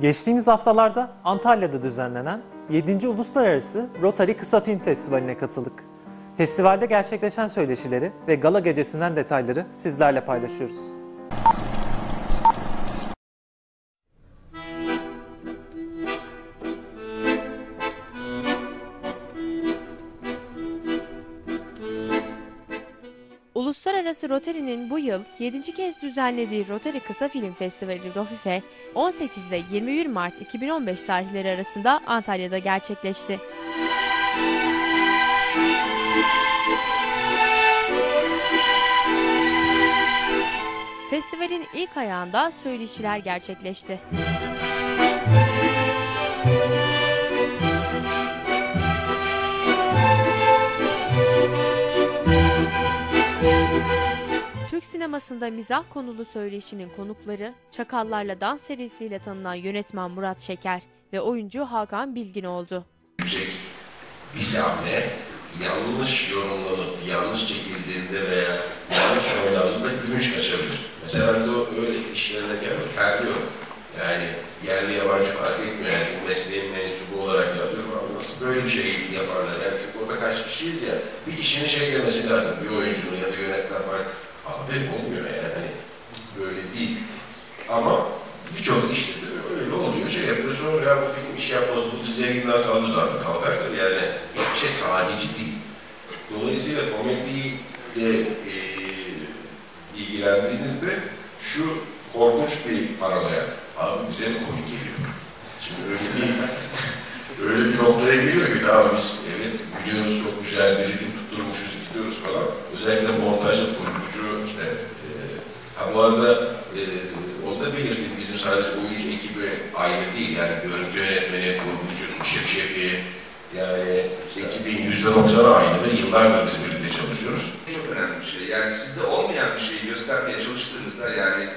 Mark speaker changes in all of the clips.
Speaker 1: Geçtiğimiz haftalarda Antalya'da düzenlenen 7. Uluslararası Rotary Kısa Film Festivali'ne katıldık. Festivalde gerçekleşen söyleşileri ve gala gecesinden detayları sizlerle paylaşıyoruz.
Speaker 2: Uluslararası Rotary'nin bu yıl 7. kez düzenlediği Rotary Kısa Film Festivali ROFİFE 18 ile 21 Mart 2015 tarihleri arasında Antalya'da gerçekleşti. Festivalin ilk ayağında söyleşiler gerçekleşti. Sinemasında mizah konulu söyleşinin konukları Çakallarla Dans serisiyle tanınan yönetmen Murat Şeker ve oyuncu Hakan Bilgin oldu.
Speaker 3: yüksek bir sahne yanlış yorumlanıp yanlış çekildiğinde veya yanlış oynandığında gümüş kaçabilir. Mesela ben de öyle işlerine gelmek terliyorum. Yani yerli yabancı fark etmiyor. Yani bu mesleğin mensubu olarak yapıyorum ama nasıl böyle bir şey yaparlar? Yani çünkü orada kaç kişiyiz ya, bir kişinin şey demesi lazım, bir oyuncunun ya da yönetmen var. Abi olmuyor yani, hani böyle değil. Ama birçok işte de öyle oluyor, şey yapıyor. Sonra ya bu film iş yapmaz, bu diziye yayınlar kaldı da kalkar tabii yani. Hiçbir şey sahici değil. Dolayısıyla komediyle e, ilgilendiğinizde şu korkunç bir paranoya. Abi bize de komik geliyor. Şimdi öyle bir öyle bir noktaya geliyor ki tamam biz evet gülüyoruz çok güzel bir ritim tutturmuşuz gidiyoruz falan. Özellikle e, ha bu arada e, onu da belirteyim bizim sadece oyuncu ekibi aynı değil yani görüntü yönetmeni, kurgucu, ışık şefi yani ekibin yüzde doksanı aynı ve yıllardır biz birlikte çalışıyoruz.
Speaker 4: çok önemli bir şey. Yani sizde olmayan bir şeyi göstermeye çalıştığınızda yani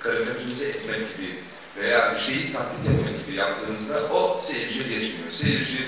Speaker 4: karikatürize etmek gibi veya bir şeyi taklit etmek gibi yaptığınızda o seyirciye geçmiyor. Seyirci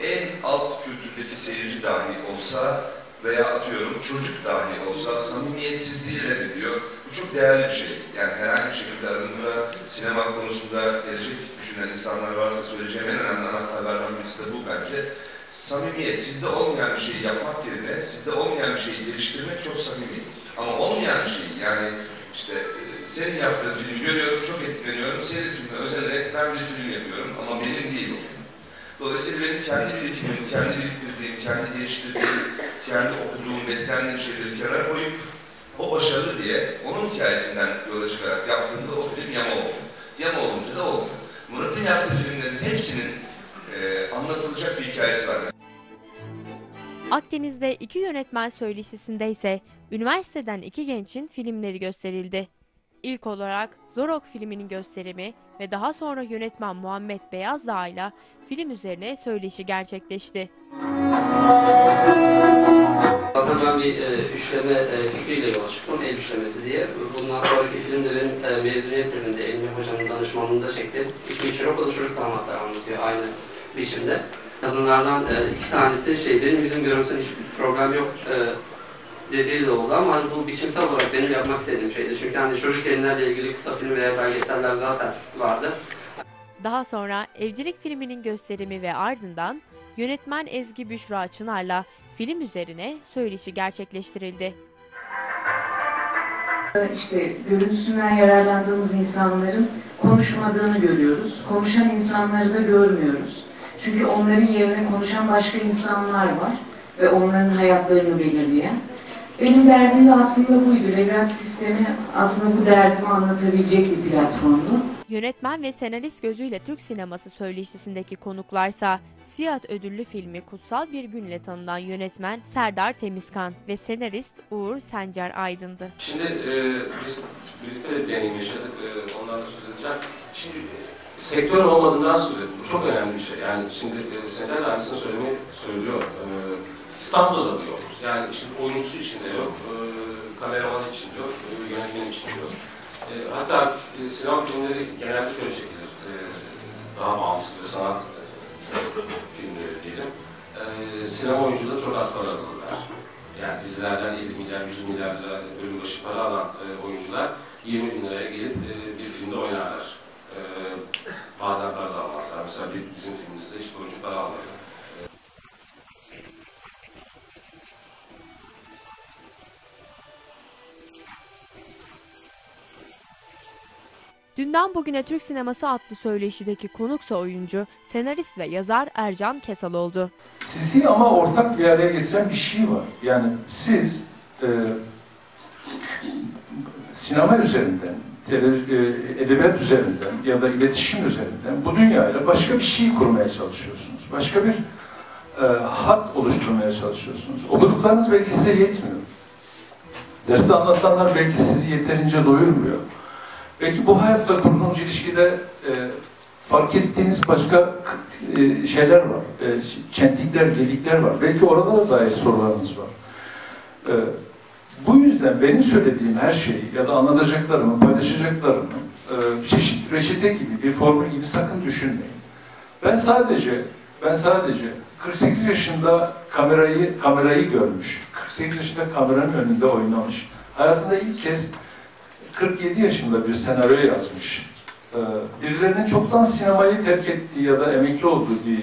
Speaker 4: en alt kültürdeki seyirci dahi olsa veya atıyorum çocuk dahi olsa samimiyetsizliği reddediyor. Bu çok değerli bir şey. Yani herhangi bir şekilde aranızda sinema konusunda gelecek düşünen insanlar varsa söyleyeceğim en önemli anahtarlardan birisi de bu bence. Samimiyet, sizde olmayan bir şeyi yapmak yerine sizde olmayan bir şeyi geliştirmek çok samimi. Ama olmayan bir şeyi yani işte e, senin yaptığın filmi görüyorum, çok etkileniyorum. Senin filmine özenerek ben bir film yapıyorum ama benim değil o film. Dolayısıyla benim kendi birikimim, kendi biriktirdiğim, kendi geliştirdiğim, kendi okuduğum, beslendiğim şeyleri kenara koyup o başarılı diye onun hikayesinden yola çıkarak yaptığımda o film yama oluyor. Yama olunca da olmuyor. Murat'ın yaptığı filmlerin hepsinin e, anlatılacak bir hikayesi var.
Speaker 2: Akdeniz'de iki yönetmen söyleşisinde ise üniversiteden iki gençin filmleri gösterildi. İlk olarak Zorok filminin gösterimi ve daha sonra yönetmen Muhammed Beyazdağ ile film üzerine söyleşi gerçekleşti.
Speaker 5: Zaten ben bir e, üçleme e, fikriyle yola çıktım, el üçlemesi diye. Bundan sonraki film de benim e, mezuniyet tezimde Elmi Hocam'ın danışmanlığında çektim. İsmi Çocuk, o da çocuk damatları anlatıyor aynı biçimde. Kadınlardan e, iki tanesi şey, benim yüzüm görünsün hiçbir problem yok e, dediği de oldu ama hani bu biçimsel olarak benim yapmak istediğim şeydi. Çünkü hani çocuk yayınlarla ilgili kısa film veya belgeseller zaten vardı.
Speaker 2: Daha sonra Evcilik filminin gösterimi ve ardından yönetmen Ezgi Büşra Çınar'la film üzerine söyleşi gerçekleştirildi.
Speaker 6: İşte görüntüsünden yararlandığımız insanların konuşmadığını görüyoruz. Konuşan insanları da görmüyoruz. Çünkü onların yerine konuşan başka insanlar var ve onların hayatlarını belirleyen. Benim derdim de aslında buydu. Labirent sistemi aslında bu derdimi anlatabilecek bir platformdu.
Speaker 2: Yönetmen ve senarist gözüyle Türk sineması söyleşisindeki konuklarsa Siyat ödüllü filmi Kutsal Bir Günle tanınan yönetmen Serdar Temizkan ve senarist Uğur Sencer Aydın'dı.
Speaker 7: Şimdi e, biz birlikte de deneyim yaşadık, e, ondan da söz edeceğim. Şimdi e, sektör olmadığından söz ettim. Bu çok önemli bir şey. Yani şimdi e, Sentel de aynısını söylemeyi söylüyor. E, İstanbul'da da yok. Yani şimdi oyuncusu içinde yok, e, kameraman için yok, e, yönetmen için yok. E, hatta e, sinema filmleri genelde şöyle çekilir. E, daha bağımsız ve sanat e, filmleri diyelim. E, sinema oyuncuları çok az para alırlar. Yani dizilerden 50 milyar, 100 milyar lira bölüm başı para alan e, oyuncular 20 bin liraya gelip e, bir filmde oynarlar. E, Bazen para da almazlar. Mesela bir bizim filmimizde hiç oyuncu para almadı.
Speaker 2: Dünden Bugüne Türk Sineması adlı söyleşideki konuksa oyuncu, senarist ve yazar Ercan Kesal oldu.
Speaker 8: Sizi ama ortak bir araya getiren bir şey var. Yani siz e, sinema üzerinden, tele- e, edebiyat üzerinden ya da iletişim üzerinden bu dünyayla başka bir şey kurmaya çalışıyorsunuz. Başka bir e, hat oluşturmaya çalışıyorsunuz. Okuduklarınız belki size yetmiyor. Derste anlatılanlar belki sizi yeterince doyurmuyor. Belki bu hayatta kurduğunuz ilişkide e, fark ettiğiniz başka e, şeyler var. E, çentikler, gedikler var. Belki oralara dair sorularınız var. E, bu yüzden benim söylediğim her şeyi ya da anlatacaklarımı, paylaşacaklarımı e, çeşit reçete gibi, bir formül gibi sakın düşünmeyin. Ben sadece ben sadece 48 yaşında kamerayı kamerayı görmüş, 48 yaşında kameranın önünde oynamış. Hayatında ilk kez 47 yaşında bir senaryo yazmış. Ee, birilerinin çoktan sinemayı terk ettiği ya da emekli olduğu bir,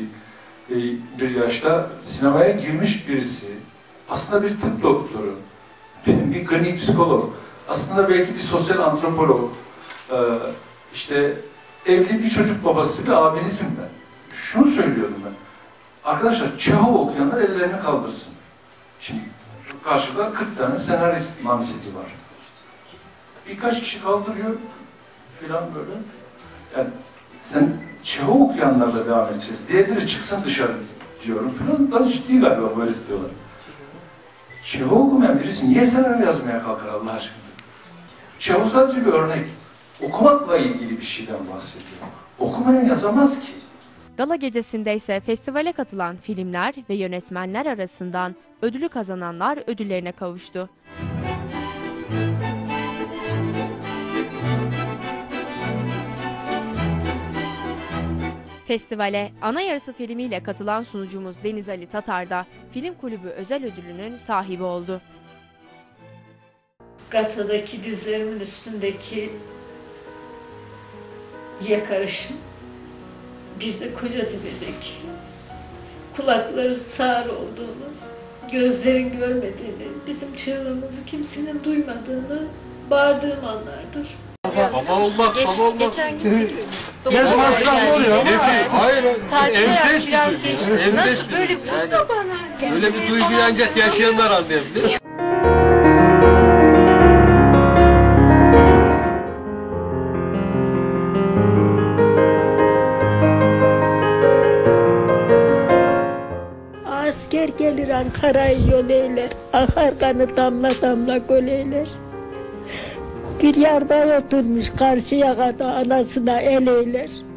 Speaker 8: bir, bir yaşta sinemaya girmiş birisi, aslında bir tıp doktoru, bir klinik psikolog, aslında belki bir sosyal antropolog, ee, işte evli bir çocuk babası bir abinizim ben. Şunu söylüyordum ben. Arkadaşlar Çehov okuyanlar ellerini kaldırsın. Şimdi karşıda 40 tane senarist maniseti var. Birkaç kişi kaldırıyor filan böyle. Yani sen Çehov okuyanlarla devam edeceğiz. Diğerleri çıksın dışarı diyorum filan. Da ciddi galiba böyle diyorlar. Çehov okumayan birisi niye senaryo yazmaya kalkar Allah aşkına? Çehov sadece bir örnek. Okumakla ilgili bir şeyden bahsediyor. Okumayan yazamaz ki.
Speaker 2: Gala gecesinde ise festivale katılan filmler ve yönetmenler arasından ödülü kazananlar ödüllerine kavuştu. Festivale ana yarısı filmiyle katılan sunucumuz Deniz Ali Tatar da Film Kulübü özel ödülünün sahibi oldu.
Speaker 9: Gata'daki dizlerimin üstündeki yakarışım bir de Kocatepe'deki kulakları sağır olduğunu, gözlerin görmediğini, bizim çığlığımızı kimsenin duymadığını bağırdığım anlardır.
Speaker 10: Baba olmak,
Speaker 9: Geç,
Speaker 10: baba olmak.
Speaker 9: geçen gün sekiz buçuk,
Speaker 10: Ne
Speaker 9: dokuz
Speaker 10: zaman
Speaker 9: gibi
Speaker 10: sınav
Speaker 9: geldi.
Speaker 10: oluyor?
Speaker 9: Neyse.
Speaker 10: Hayır,
Speaker 9: Saatler
Speaker 10: enfes
Speaker 9: artık
Speaker 10: bir
Speaker 9: biraz
Speaker 10: duygu.
Speaker 9: geçti.
Speaker 10: Enfes
Speaker 9: Nasıl
Speaker 10: bir
Speaker 9: böyle
Speaker 10: duygu. Yani
Speaker 9: bana.
Speaker 10: Öyle bir duyguyu ancak yaşayanlar anlayabilir.
Speaker 11: Asker gelir Ankara'yı yol eyler, akar kanı damla damla göl eyler. Bir yarbay oturmuş karşıya kadar anasına el eyler.